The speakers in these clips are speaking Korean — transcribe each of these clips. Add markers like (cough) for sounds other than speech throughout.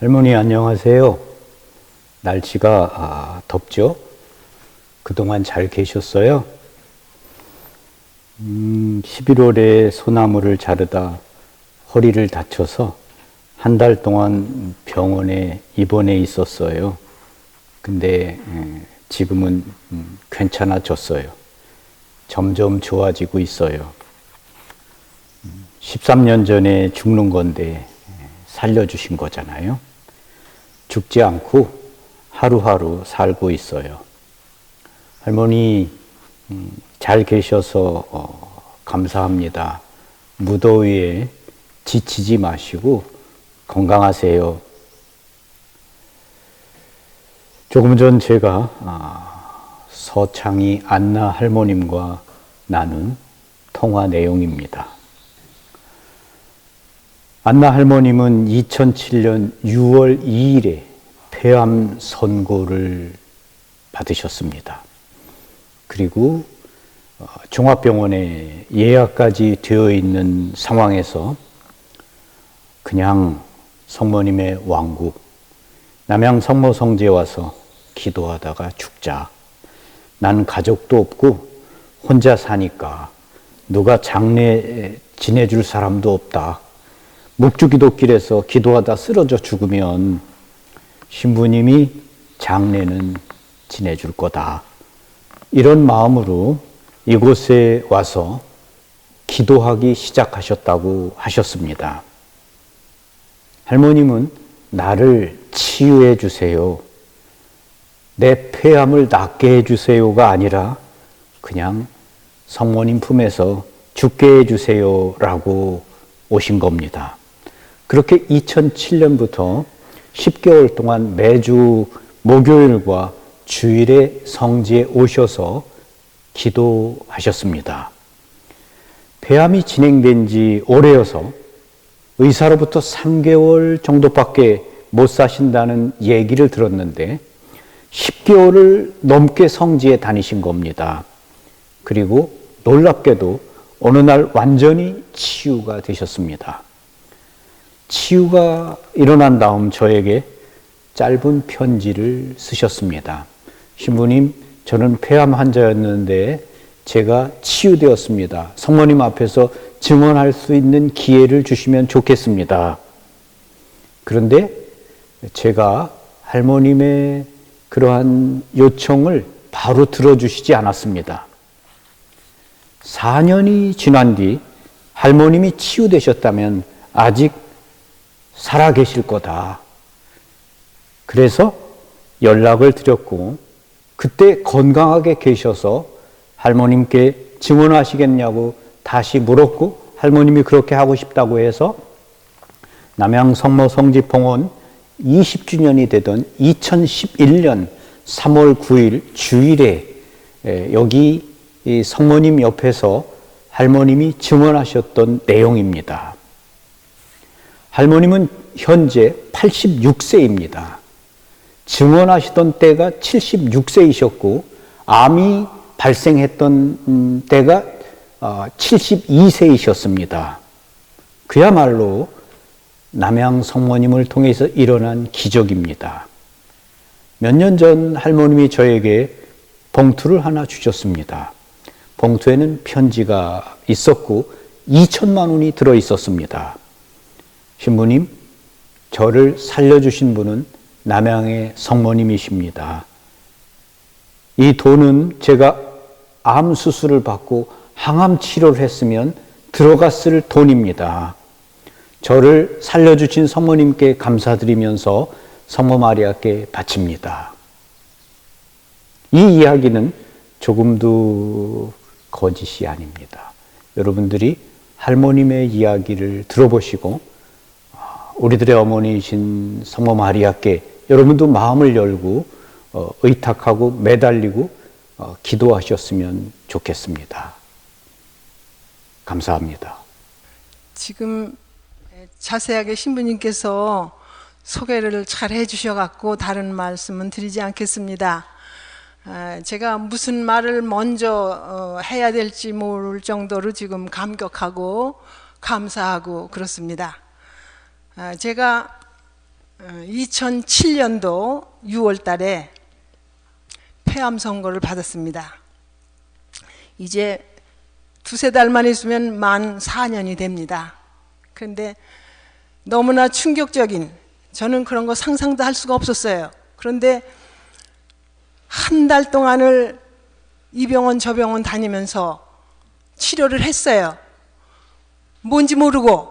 할머니 안녕하세요. 날씨가 아, 덥죠? 그동안 잘 계셨어요? 음, 11월에 소나무를 자르다 허리를 다쳐서 한 달 동안 병원에 입원해 있었어요. 근데 에, 지금은 음, 괜찮아졌어요. 점점 좋아지고 있어요. 13년 전에 죽는 건데 살려주신 거잖아요. 죽지 않고 하루하루 살고 있어요. 할머니, 음, 잘 계셔서 어, 감사합니다. 무더위에 지치지 마시고 건강하세요. 조금 전 제가 아, 서창희 안나 할머님과 나눈 통화 내용입니다. 안나 할머님은 2007년 6월 2일에 폐암 선고를 받으셨습니다. 그리고 어, 종합병원에 예약까지 되어 있는 상황에서 그냥 성모님의 왕국, 남양 성모 성지에 와서 기도하다가 죽자. 난 가족도 없고 혼자 사니까 누가 장례 지내줄 사람도 없다. 묵주기도길에서 기도하다 쓰러져 죽으면 신부님이 장례는 지내줄 거다. 이런 마음으로 이곳에 와서 기도하기 시작하셨다고 하셨습니다. 할머님은 나를 치유해 주세요. 내 폐암을 낫게 해 주세요가 아니라 그냥 성모님 품에서 죽게 해 주세요라고 오신 겁니다. 그렇게 2007년부터 10개월 동안 매주 목요일과 주일에 성지에 오셔서 기도하셨습니다. 폐암이 진행된 지 오래여서 의사로부터 3개월 정도밖에 못 사신다는 얘기를 들었는데 10개월을 넘게 성지에 다니신 겁니다. 그리고 놀랍게도 어느 날 완전히 치유가 되셨습니다. 치유가 일어난 다음 저에게 짧은 편지를 쓰셨습니다. 신부님, 저는 폐암 환자였는데 제가 치유되었습니다. 성모님 앞에서 증언할 수 있는 기회를 주시면 좋겠습니다. 그런데 제가 할머님의 그러한 요청을 바로 들어주시지 않았습니다. 4년이 지난 뒤 할머님이 치유되셨다면 아직 살아 계실 거다. 그래서 연락을 드렸고, 그때 건강하게 계셔서 할머님께 증언하시겠냐고 다시 물었고, 할머님이 그렇게 하고 싶다고 해서 남양 성모 성지봉헌 20주년이 되던 2011년 3월 9일 주일에 여기 성모님 옆에서 할머님이 증언하셨던 내용입니다. 할머님은 현재 86세입니다. 증언하시던 때가 76세이셨고, 암이 발생했던 음, 때가 72세이셨습니다. 어, 그야말로 남양 성모님을 통해서 일어난 기적입니다. 몇 년 전 할머님이 저에게 봉투를 하나 주셨습니다. 봉투에는 편지가 있었고 2천만 원이 들어 있었습니다. 신부님, 저를 살려주신 분은 남양의 성모님이십니다. 이 돈은 제가 암 수술을 받고 항암 치료를 했으면 들어갔을 돈입니다. 저를 살려주신 성모님께 감사드리면서 성모 마리아께 바칩니다. 이 이야기는 조금도 거짓이 아닙니다. 여러분들이 할머님의 이야기를 들어보시고 우리들의 어머니이신 성모 마리아께 여러분도 마음을 열고 어, 의탁하고 매달리고 어, 기도하셨으면 좋겠습니다. 감사합니다. 지금 자세하게 신부님께서 소개를 잘 해주셔갖고 다른 말씀은 드리지 않겠습니다. 아, 제가 무슨 말을 먼저 어, 해야 될지 모를 정도로 지금 감격하고 감사하고 그렇습니다. 아, 제가 2007년도 6월 달에 폐암 선고를 받았습니다. 이제 두세 달만 있으면 만 4년이 됩니다. 그런데 너무나 충격적인 저는 그런 거 상상도 할 수가 없었어요. 그런데 한 달 동안을 이 병원 저 병원 다니면서 치료를 했어요. 뭔지 모르고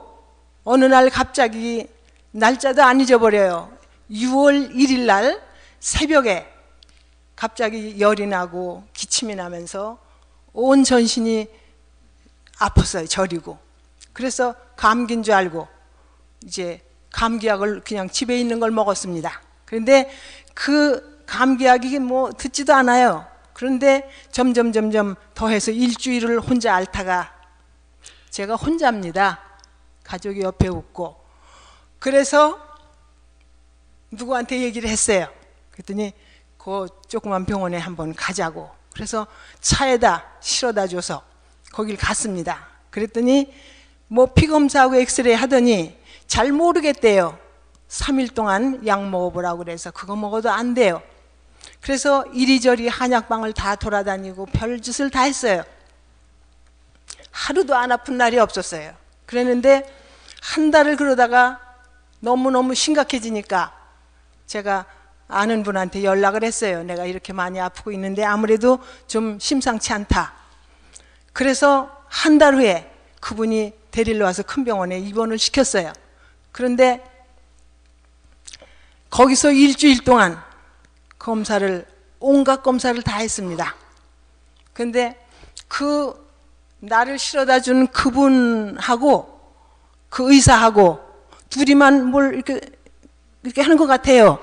어느 날 갑자기 날짜도 안 잊어버려요. 6월 1일 날 새벽에 갑자기 열이 나고 기침이 나면서 온 전신이 아팠어요. 저리고. 그래서 감기인 줄 알고 이제 감기약을 그냥 집에 있는 걸 먹었습니다. 그런데 그 감기약이 뭐 듣지도 않아요. 그런데 점점 점점 더해서 일주일을 혼자 앓다가 제가 혼자입니다. 가족이 옆에 없고. 그래서 누구한테 얘기를 했어요. 그랬더니 그 조그만 병원에 한번 가자고. 그래서 차에다 실어다 줘서 거길 갔습니다. 그랬더니 뭐 피검사하고 엑스레이 하더니 잘 모르겠대요. 3일 동안 약 먹어보라고 그래서 그거 먹어도 안 돼요. 그래서 이리저리 한약방을 다 돌아다니고 별짓을 다 했어요. 하루도 안 아픈 날이 없었어요. 그랬는데 한 달을 그러다가 너무너무 심각해지니까 제가 아는 분한테 연락을 했어요. 내가 이렇게 많이 아프고 있는데 아무래도 좀 심상치 않다. 그래서 한 달 후에 그분이 데리러 와서 큰 병원에 입원을 시켰어요. 그런데 거기서 일주일 동안 검사를 온갖 검사를 다 했습니다. 근데 그 나를 실어다 준 그분하고 그 의사하고 둘이만 뭘 이렇게 이렇게 하는 것 같아요.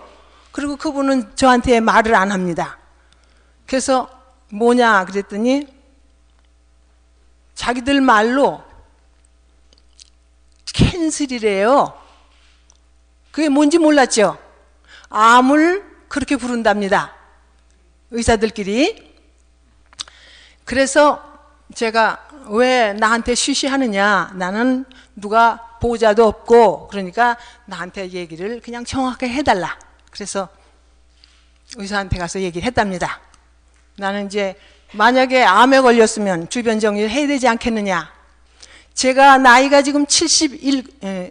그리고 그분은 저한테 말을 안 합니다. 그래서 뭐냐 그랬더니 자기들 말로 캔슬이래요. 그게 뭔지 몰랐죠. 암을 그렇게 부른답니다. 의사들끼리. 그래서 제가 왜 나한테 쉬쉬하느냐. 나는 누가 보호자도 없고 그러니까 나한테 얘기를 그냥 정확하게 해달라. 그래서 의사한테 가서 얘기를 했답니다. 나는 이제 만약에 암에 걸렸으면 주변 정리를 해야 되지 않겠느냐. 제가 나이가 지금 71,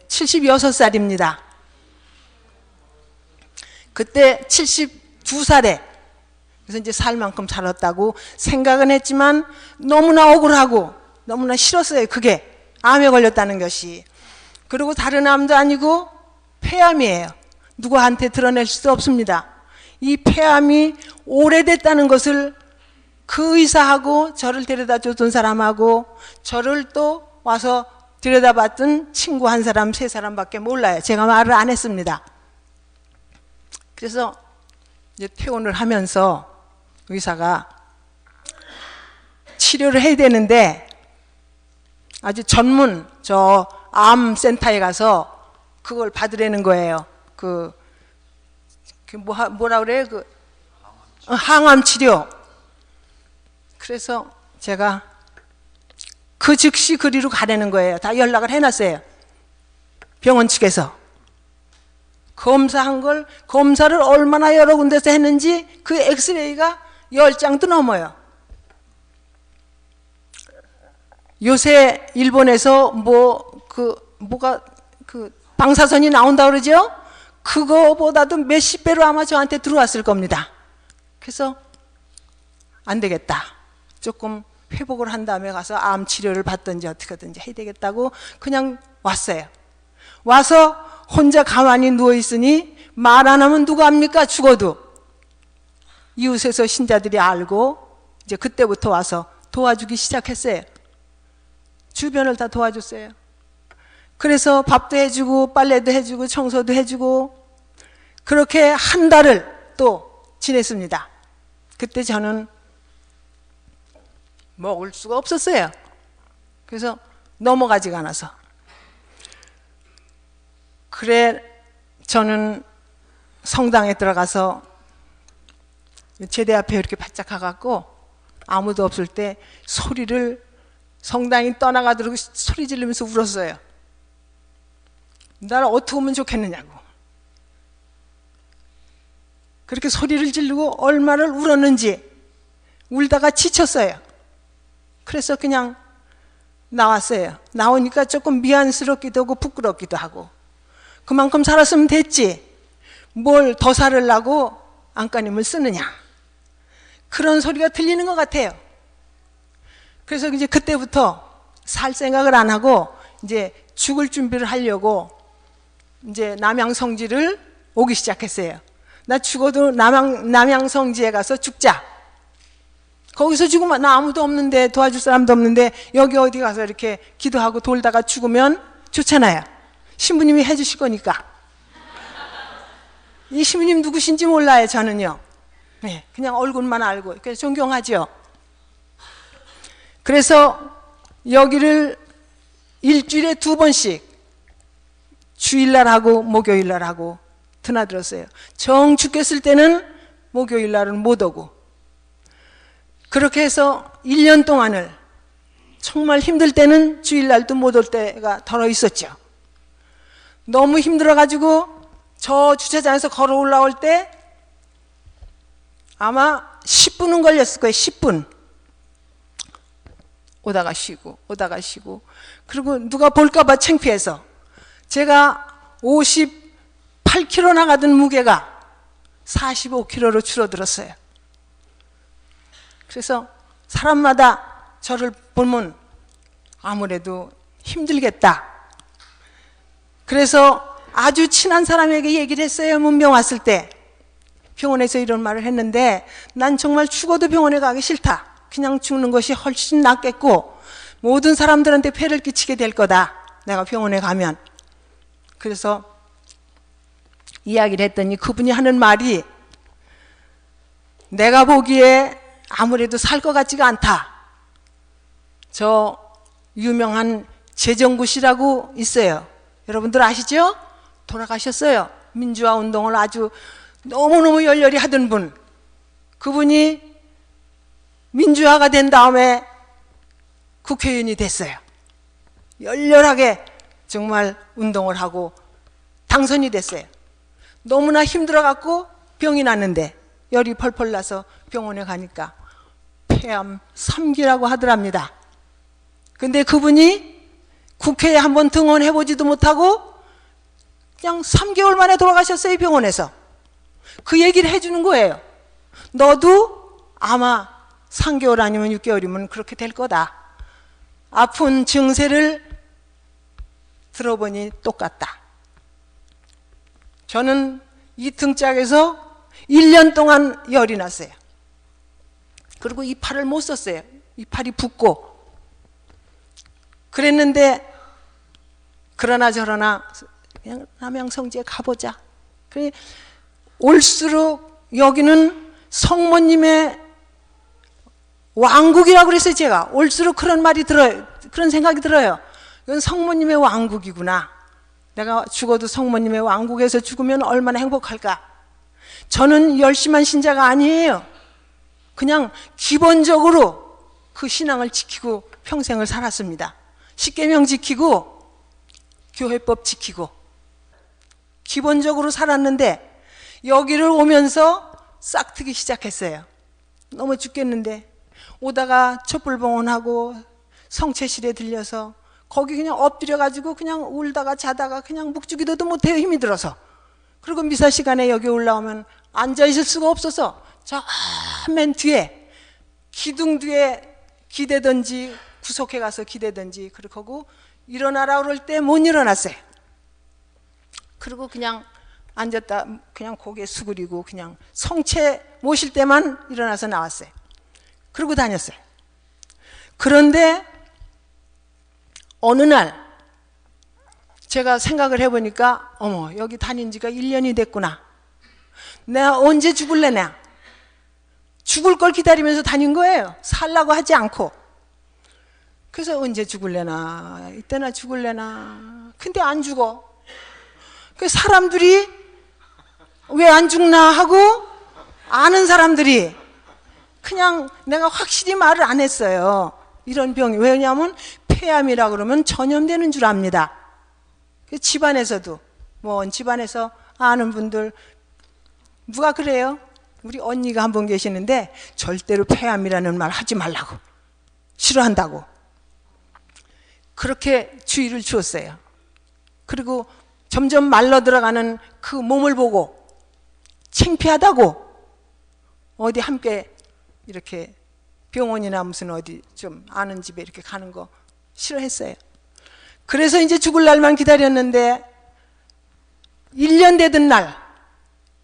76살입니다. 그때 72살에 그래서 이제 살 만큼 살았다고 생각은 했지만 너무나 억울하고 너무나 싫었어요. 그게 암에 걸렸다는 것이. 그리고 다른 암도 아니고 폐암이에요. 누구한테 드러낼 수도 없습니다. 이 폐암이 오래됐다는 것을 그 의사하고 저를 데려다 줬던 사람하고 저를 또 와서 들여다봤던 친구 한 사람, 세 사람밖에 몰라요. 제가 말을 안 했습니다. 그래서 이제 퇴원을 하면서 의사가 치료를 해야 되는데 아주 전문 저 암 센터에 가서 그걸 받으라는 거예요. 그, 그 뭐, 뭐라 그래? 그 어, 항암 치료. 그래서 제가 그 즉시 그리로 가라는 거예요. 다 연락을 해놨어요. 병원 측에서. 검사한 걸, 검사를 얼마나 여러 군데서 했는지 그 엑스레이가 열 장도 넘어요. 요새 일본에서 뭐, 그, 뭐가, 그, 방사선이 나온다 그러죠? 그거보다도 몇십 배로 아마 저한테 들어왔을 겁니다. 그래서 안 되겠다. 조금 회복을 한 다음에 가서 암 치료를 받든지 어떻게든지 해야 되겠다고 그냥 왔어요. 와서 혼자 가만히 누워 있으니 말 안 하면 누가 합니까? 죽어도. 이웃에서 신자들이 알고 이제 그때부터 와서 도와주기 시작했어요. 주변을 다 도와줬어요. 그래서 밥도 해주고 빨래도 해주고 청소도 해주고 그렇게 한 달을 또 지냈습니다. 그때 저는 먹을 수가 없었어요. 그래서 넘어가지가 않아서. 그래, 저는 성당에 들어가서 제대 앞에 이렇게 바짝 가갖고 아무도 없을 때 소리를 성당이 떠나가도록 소리 지르면서 울었어요. 나를 어떻게 하면 좋겠느냐고. 그렇게 소리를 지르고 얼마를 울었는지 울다가 지쳤어요. 그래서 그냥 나왔어요. 나오니까 조금 미안스럽기도 하고 부끄럽기도 하고 그만큼 살았으면 됐지. 뭘 더 살으려고 안간힘을 쓰느냐. 그런 소리가 들리는 것 같아요. 그래서 이제 그때부터 살 생각을 안 하고 이제 죽을 준비를 하려고 이제 남양성지를 오기 시작했어요. 나 죽어도 남양, 남양성지에 가서 죽자. 거기서 죽으면 나 아무도 없는데 도와줄 사람도 없는데 여기 어디 가서 이렇게 기도하고 돌다가 죽으면 좋잖아요. 신부님이 해주실 거니까. 이 신부님 누구신지 몰라요, 저는요. 네, 그냥 얼굴만 알고. 그래서 존경하죠. 그래서 여기를 일주일에 두 번씩 주일날 하고 목요일날 하고 드나들었어요. 정 죽겠을 때는 목요일날은 못 오고 그렇게 해서 1년 동안을 정말 힘들 때는 주일날도 못 올 때가 덜어 있었죠. 너무 힘들어가지고 저 주차장에서 걸어 올라올 때 아마 10분은 걸렸을 거예요. 10분. 오다가 쉬고 오다가 쉬고 그리고 누가 볼까 봐 창피해서 제가 58kg 나가던 무게가 45kg로 줄어들었어요. 그래서 사람마다 저를 보면 아무래도 힘들겠다. 그래서 아주 친한 사람에게 얘기를 했어요. 문병 왔을 때. 병원에서 이런 말을 했는데 난 정말 죽어도 병원에 가기 싫다. 그냥 죽는 것이 훨씬 낫겠고 모든 사람들한테 폐를 끼치게 될 거다. 내가 병원에 가면. 그래서 이야기를 했더니 그분이 하는 말이 내가 보기에 아무래도 살 것 같지가 않다. 저 유명한 재정구 씨라고 있어요. 여러분들 아시죠? 돌아가셨어요. 민주화 운동을 아주 너무너무 열렬히 하던 분. 그분이 민주화가 된 다음에 국회의원이 됐어요. 열렬하게 정말 운동을 하고 당선이 됐어요. 너무나 힘들어갖고 병이 났는데 열이 펄펄 나서 병원에 가니까 폐암 3기라고 하더랍니다. 근데 그분이 국회에 한번 등원해보지도 못하고 그냥 3개월 만에 돌아가셨어요, 병원에서. 그 얘기를 해주는 거예요. 너도 아마 3개월 아니면 6개월이면 그렇게 될 거다. 아픈 증세를 들어보니 똑같다. 저는 이 등짝에서 1년 동안 열이 났어요. 그리고 이 팔을 못 썼어요. 이 팔이 붓고. 그랬는데, 그러나 저러나, 그냥 남양성지에 가보자. 그래, 올수록 여기는 성모님의 왕국이라고 그랬어요, 제가. 올수록 그런 말이 들어요. 그런 생각이 들어요. 이건 성모님의 왕국이구나. 내가 죽어도 성모님의 왕국에서 죽으면 얼마나 행복할까. 저는 열심한 신자가 아니에요. 그냥 기본적으로 그 신앙을 지키고 평생을 살았습니다. 십계명 지키고 교회법 지키고 기본적으로 살았는데 여기를 오면서 싹트기 시작했어요. 너무 죽겠는데 오다가 촛불봉원하고 성채실에 들려서 거기 그냥 엎드려 가지고 그냥 울다가 자다가 그냥 묵주기도 못해요 힘이 들어서 그리고 미사 시간에 여기 올라오면 앉아 있을 수가 없어서 저맨 뒤에 기둥 뒤에 기대든지 구석에 가서 기대든지 그렇게 하고 일어나라 그럴 때 못 일어났어요. 그리고 그냥 앉았다 그냥 고개 수그리고 그냥 성체 모실 때만 일어나서 나왔어요. 그러고 다녔어요. 그런데 어느 날 제가 생각을 해보니까 어머 여기 다닌 지가 1년이 됐구나. 내가 언제 죽을래냐? 죽을 걸 기다리면서 다닌 거예요. 살라고 하지 않고. 그래서 언제 죽을래나 이때나 죽을래나 근데 안 죽어. 그 사람들이 왜 안 죽나 하고 아는 사람들이 그냥 내가 확실히 말을 안 했어요. 이런 병이 왜냐하면 폐암이라 그러면 전염되는 줄 압니다. 그 집안에서도 뭐 집안에서 아는 분들 누가 그래요? 우리 언니가 한 분 계시는데 절대로 폐암이라는 말 하지 말라고 싫어한다고 그렇게 주의를 주었어요. 그리고 점점 말라 들어가는 그 몸을 보고 창피하다고 어디 함께 이렇게 병원이나 무슨 어디 좀 아는 집에 이렇게 가는 거 싫어했어요. 그래서 이제 죽을 날만 기다렸는데 1년 되던 날,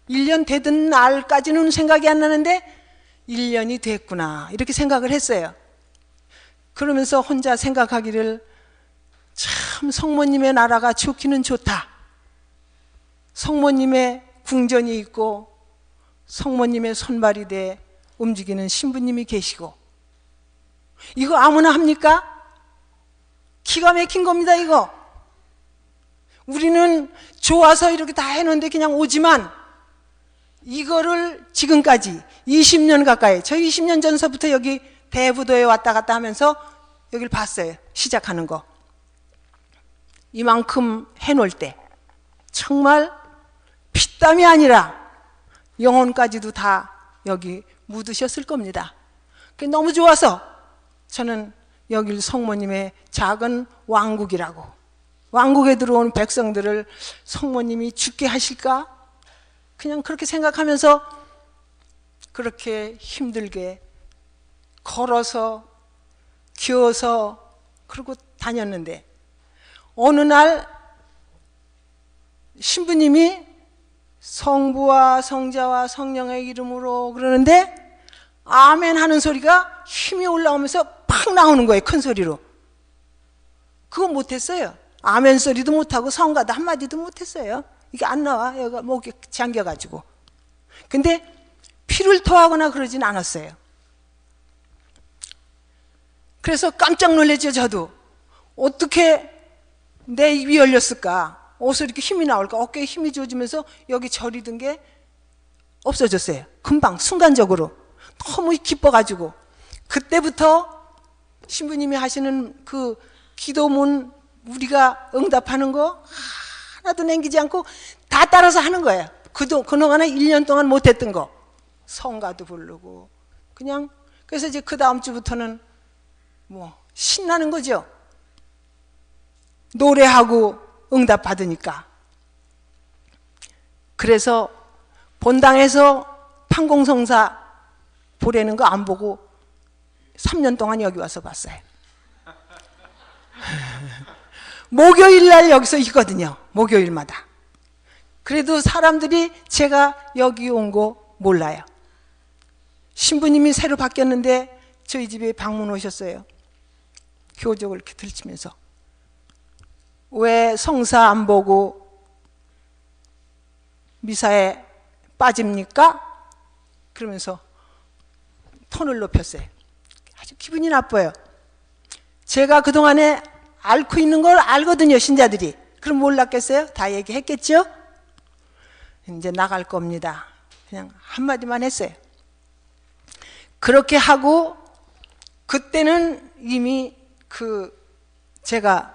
1년 되던 날까지는 생각이 안 나는데 1년이 됐구나. 이렇게 생각을 했어요. 그러면서 혼자 생각하기를 참 성모님의 나라가 좋기는 좋다. 성모님의 궁전이 있고 성모님의 손발이 돼 움직이는 신부님이 계시고 이거 아무나 합니까? 기가 막힌 겁니다, 이거. 우리는 좋아서 이렇게 다 해놓는데 그냥 오지만 이거를 지금까지 20년 가까이, 저 20년 전서부터 여기 대부도에 왔다 갔다 하면서 여길 봤어요. 시작하는 거. 이만큼 해놓을 때 정말 피땀이 아니라 영혼까지도 다 여기 묻으셨을 겁니다. 그게 너무 좋아서 저는 여길 성모님의 작은 왕국이라고 왕국에 들어온 백성들을 성모님이 죽게 하실까? 그냥 그렇게 생각하면서 그렇게 힘들게 걸어서 기어서 그러고 다녔는데 어느 날 신부님이 성부와 성자와 성령의 이름으로 그러는데 아멘 하는 소리가 힘이 올라오면서 팍 나오는 거예요 큰 소리로. 그거 못했어요. 아멘 소리도 못하고 성가도 한마디도 못했어요. 이게 안 나와. 여기가 목이 잠겨가지고. 근데 피를 토하거나 그러진 않았어요. 그래서 깜짝 놀랐죠 저도. 어떻게 내 입이 열렸을까? 어디서 이렇게 힘이 나올까? 어깨에 힘이 주어지면서 여기 저리던 게 없어졌어요. 금방 순간적으로 너무 기뻐가지고. 그때부터 신부님이 하시는 그 기도문 우리가 응답하는 거 하나도 남기지 않고 다 따라서 하는 거예요. 그도, 그동안에 1년 동안 못했던 거. 성가도 부르고. 그냥 그래서 이제 그 다음 주부터는 뭐 신나는 거죠. 노래하고 응답 받으니까. 그래서 본당에서 판공성사 보내는 거 안 보고 3년 동안 여기 와서 봤어요. (laughs) 목요일 날 여기서 있거든요. 목요일마다. 그래도 사람들이 제가 여기 온 거 몰라요. 신부님이 새로 바뀌었는데 저희 집에 방문 오셨어요. 교적을 이렇게 들치면서. 왜 성사 안 보고 미사에 빠집니까? 그러면서 톤을 높였어요. 아주 기분이 나빠요. 제가 그동안에 앓고 있는 걸 알거든요, 신자들이. 그럼 몰랐겠어요? 다 얘기했겠죠? 이제 나갈 겁니다. 그냥 한마디만 했어요. 그렇게 하고, 그때는 이미 그, 제가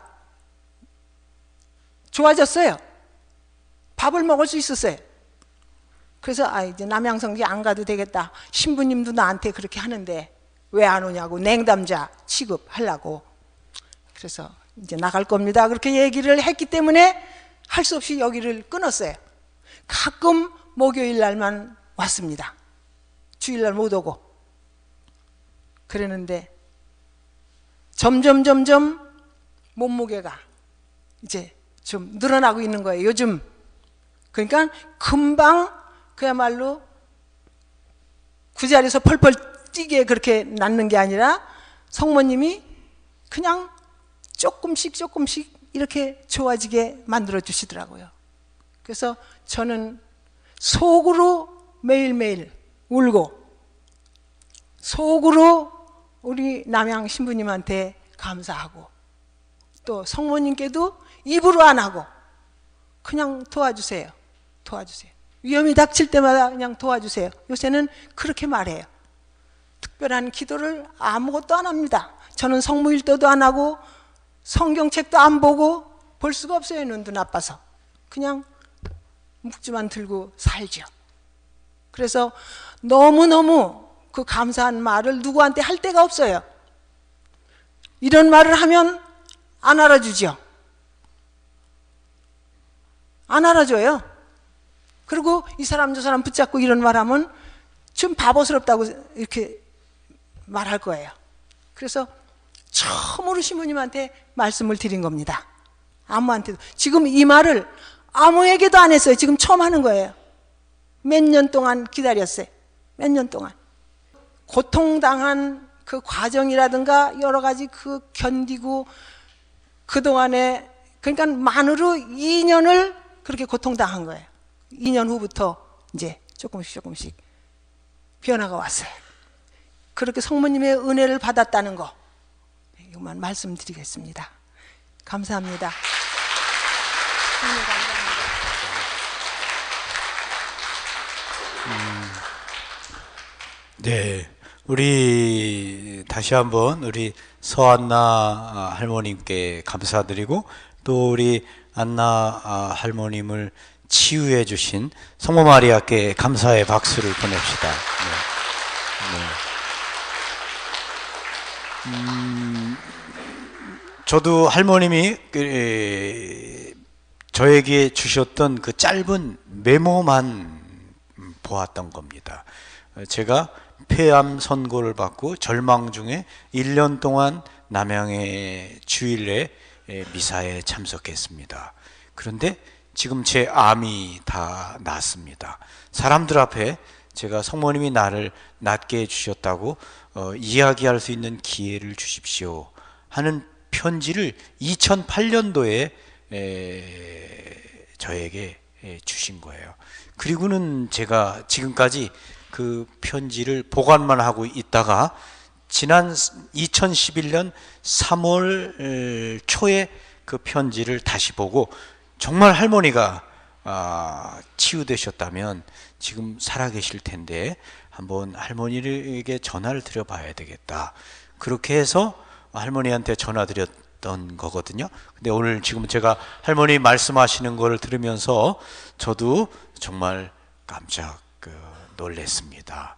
좋아졌어요. 밥을 먹을 수 있었어요. 그래서 아 이제 남양성기 안 가도 되겠다. 신부님도 나한테 그렇게 하는데 왜 안 오냐고 냉담자 취급하려고. 그래서 이제 나갈 겁니다. 그렇게 얘기를 했기 때문에 할 수 없이 여기를 끊었어요. 가끔 목요일 날만 왔습니다. 주일날 못 오고. 그러는데 점점 점점 몸무게가 이제 좀 늘어나고 있는 거예요, 요즘. 그러니까 금방 그야말로 그 자리에서 펄펄 뛰게 그렇게 낳는 게 아니라 성모님이 그냥 조금씩 조금씩 이렇게 좋아지게 만들어 주시더라고요. 그래서 저는 속으로 매일매일 울고 속으로 우리 남양 신부님한테 감사하고 또 성모님께도 입으로 안 하고 그냥 도와주세요. 도와주세요. 위험이 닥칠 때마다 그냥 도와주세요. 요새는 그렇게 말해요. 특별한 기도를 아무것도 안 합니다. 저는 성무일도도 안 하고 성경책도 안 보고 볼 수가 없어요. 눈도 나빠서. 그냥 묵주만 들고 살죠. 그래서 너무너무 그 감사한 말을 누구한테 할 데가 없어요. 이런 말을 하면 안 알아주죠. 안 알아줘요. 그리고 이 사람 저 사람 붙잡고 이런 말 하면 좀 바보스럽다고 이렇게 말할 거예요. 그래서 처음으로 신부님한테 말씀을 드린 겁니다. 아무한테도. 지금 이 말을 아무에게도 안 했어요. 지금 처음 하는 거예요. 몇 년 동안 기다렸어요. 몇 년 동안. 고통당한 그 과정이라든가 여러 가지 그 견디고 그동안에 그러니까 만으로 2년을 그렇게 고통당한 거예요. 2년 후부터 이제 조금씩 조금씩 변화가 왔어요. 그렇게 성모님의 은혜를 받았다는 거 이것만 말씀드리겠습니다. 감사합니다. 감사합니다. 네, 우리 다시 한번 우리 서안나 할머님께 감사드리고 또 우리 안나 아, 할머님을 치유해 주신 성모 마리아께 감사의 박수를 보냅시다. 네. 네. 음, 저도 할머님이 그, 에, 저에게 주셨던 그 짧은 메모만 음, 보았던 겁니다. 어, 제가 폐암 선고를 받고 절망 중에 1년 동안 남양의 주일에 에, 미사에 참석했습니다. 그런데 지금 제 암이 다 났습니다. 사람들 앞에 제가 성모님이 나를 낫게 해주셨다고 어, 이야기할 수 있는 기회를 주십시오 하는 편지를 2008년도에 저에게 에, 주신 거예요. 그리고는 제가 지금까지 그 편지를 보관만 하고 있다가 지난 2011년 3월 초에 그 편지를 다시 보고 정말 할머니가 아, 치유되셨다면 지금 살아계실 텐데 한번 할머니에게 전화를 드려봐야 되겠다. 그렇게 해서 할머니한테 전화 드렸던 거거든요. 근데 오늘 지금 제가 할머니 말씀하시는 걸 들으면서 저도 정말 깜짝 그 놀랬습니다.